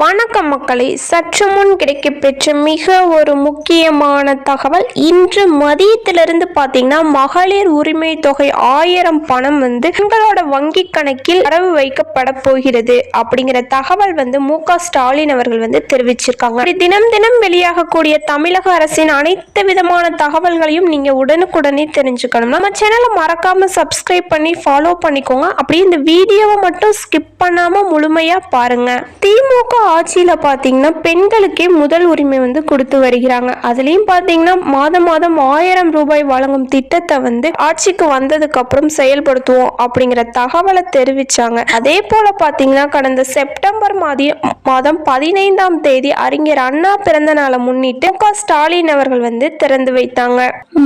வணக்கம் மக்களை. சற்று முன் கிடைக்கப்பெற்ற மிக ஒரு முக்கியமான தகவல் இன்று மதியத்திலிருந்து பார்த்தீங்கன்னா மகளிர் உரிமை தொகை ஆயிரம் பணம் வந்து பெண்களோட வங்கி கணக்கில் வரவு வைக்கப்பட போகிறது அப்படிங்கிற தகவல் வந்து மு ஸ்டாலின் அவர்கள் வந்து தெரிவிச்சிருக்காங்க. இப்படி தினம் தினம் வெளியாகக்கூடிய தமிழக அரசின் அனைத்து விதமான தகவல்களையும் நீங்க உடனுக்குடனே தெரிஞ்சுக்கணும். நம்ம சேனலை மறக்காம சப்ஸ்கிரைப் பண்ணி ஃபாலோ பண்ணிக்கோங்க. அப்படியே இந்த வீடியோவை மட்டும் ஸ்கிப் பண்ணாம முழுமையா பாருங்க. திமுக ஆட்சியில் பார்த்தீங்கன்னா பெண்களுக்கே முதல் உரிமை வந்து கொடுத்து வருகிறாங்க. அதுலேயும் பார்த்தீங்கன்னா மாதம் மாதம் ஆயிரம் ரூபாய் வழங்கும் திட்டத்தை வந்து ஆட்சிக்கு வந்ததுக்கு அப்புறம் செயல்படுத்துவோம் அப்படிங்கிற தகவலை தெரிவிச்சாங்க. அதே போல பார்த்தீங்கன்னா கடந்த செப்டம்பர் மாதம் மாதம் பதினைந்தாம் தேதி அறிஞர் அண்ணா பிறந்த நாளை முன்னிட்டு க ஸ்டாலின் அவர்கள் வந்து திறந்து வைத்தாங்க.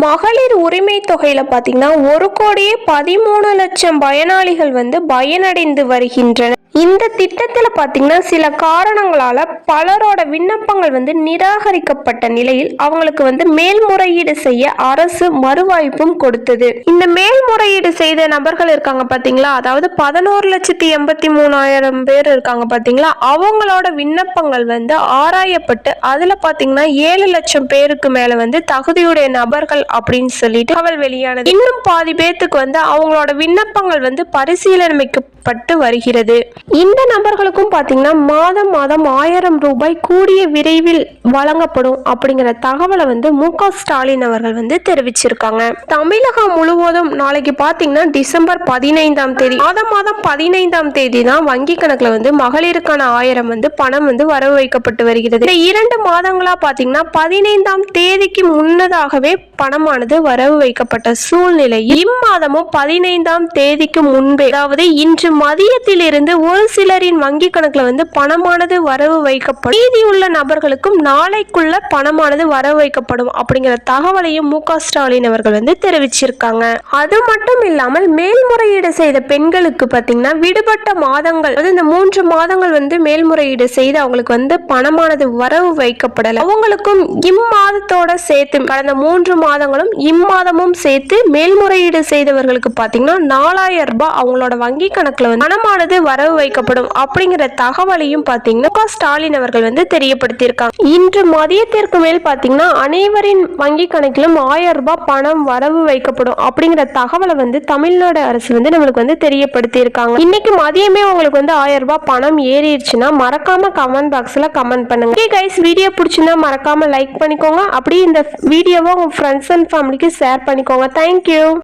மகளிர் உரிமை தொகையில பார்த்தீங்கன்னா ஒரு கோடியே பதிமூணு லட்சம் பயனாளிகள் வந்து பயனடைந்து வருகின்றனர். இந்த திட்டத்தில் பார்த்தீங்கன்னா சில காரணங்களால் பலரோட விண்ணப்பங்கள் வந்து நிராகரிக்கப்பட்ட நிலையில் அவங்களுக்கு வந்து மேல்முறையீடு செய்ய அரசு மறுவாய்ப்பும் கொடுத்தது. இந்த மேல்முறையீடு செய்த நபர்கள் இருக்காங்க பார்த்தீங்களா அதாவது பதினோரு லட்சத்தி எண்பத்தி மூணாயிரம் பேர் இருக்காங்க பார்த்தீங்களா அவங்களோட விண்ணப்பங்கள் வந்து ஆராயப்பட்டு அதில் பார்த்தீங்கன்னா ஏழு லட்சம் பேருக்கு மேலே வந்து தகுதியுடைய நபர்கள் அப்படின்னு சொல்லிட்டு அவள் வெளியானது. இன்னும் பாதி பேர்த்துக்கு வந்து அவங்களோட விண்ணப்பங்கள் வந்து பரிசீலனைக்கப்பட்டு வருகிறது. இந்த நபர்களுக்கும் பார்த்தீங்கன்னா மாதம் மாதம் ஆயிரம் ரூபாய் கூடிய விரைவில் வழங்கப்படும் அப்படிங்கிற தகவலை வந்து மு ஸ்டாலின் அவர்கள் வந்து தெரிவிச்சிருக்காங்க. தமிழகம் முழுவதும் நாளைக்கு பார்த்தீங்கன்னா டிசம்பர் பதினைந்தாம் தேதி மாதம் மாதம் பதினைந்தாம் தேதி தான் வங்கி கணக்குல வந்து மகளிருக்கான ஆயிரம் வந்து பணம் வந்து வரவு வைக்கப்பட்டு வருகிறது. இந்த இரண்டு மாதங்களா பார்த்தீங்கன்னா பதினைந்தாம் தேதிக்கு முன்னதாகவே பணமானது வரவு வைக்கப்பட்ட சூழ்நிலை இம்மாதமும் பதினைந்தாம் தேதிக்கு முன்பே அதாவது இன்று மதியத்திலிருந்து ஒரு சிலரின் வங்கி கணக்கில் வந்து பணமானது வரவு வைக்கப்படும். மீதியுள்ள நபர்களுக்கும் நாளைக்குள்ள பணமானது வரவு வைக்கப்படும் அப்படிங்கிற தகவலையும் மு ஸ்டாலின் அவர்கள் வந்து தெரிவிச்சிருக்காங்க. அது மட்டும் இல்லாமல் மேல்முறையீடு செய்த பெண்களுக்கு பார்த்தீங்கன்னா விடுபட்ட மாதங்கள் அதாவது இந்த மூன்று மாதங்கள் வந்து மேல்முறையீடு செய்து அவங்களுக்கு வந்து பணமானது வரவு வைக்கப்படல. அவங்களுக்கும் இம்மாதத்தோட சேர்த்து கடந்த மூன்று மாதங்களும் இம்மாதமும் சேர்த்து மேல்முறையீடு செய்தவர்களுக்கு பார்த்தீங்கன்னா நாலாயிரம் ரூபாய் அவங்களோட வங்கி கணக்கில் வந்து பணமானது வரவு வைக்கப்படும் அப்படிங்கிற தகவலையும் பார்த்தீங்கன்னா ஸ்டாலின் அவர்கள் வந்து தெரியப்படுத்தியிருக்காங்க. இன்று மதியத்திற்கு மேல் பார்த்தீங்கன்னா அனைவரின் வங்கி கணக்கிலும் ஆயிரம் ரூபாய் பணம் வரவு வைக்கப்படும் அப்படிங்கிற தகவலை வந்து தமிழ்நாடு அரசு வந்து நம்மளுக்கு வந்து தெரியப்படுத்தியிருக்காங்க. இன்னைக்கு மதியமே உங்களுக்கு வந்து ஆயிரம் ரூபாய் பணம் ஏறிடுச்சுன்னா மறக்காம கமெண்ட் பாக்ஸ்ல கமெண்ட் பண்ணுங்க. ஓகே கைஸ் வீடியோ பிடிச்சிருந்தா மறக்காம லைக் பண்ணிக்கோங்க. அப்படியே இந்த வீடியோவை உங்க ஃப்ரெண்ட்ஸ் அண்ட் ஃபேமிலிக்கு ஷேர் பண்ணிக்கோங்க. Thank you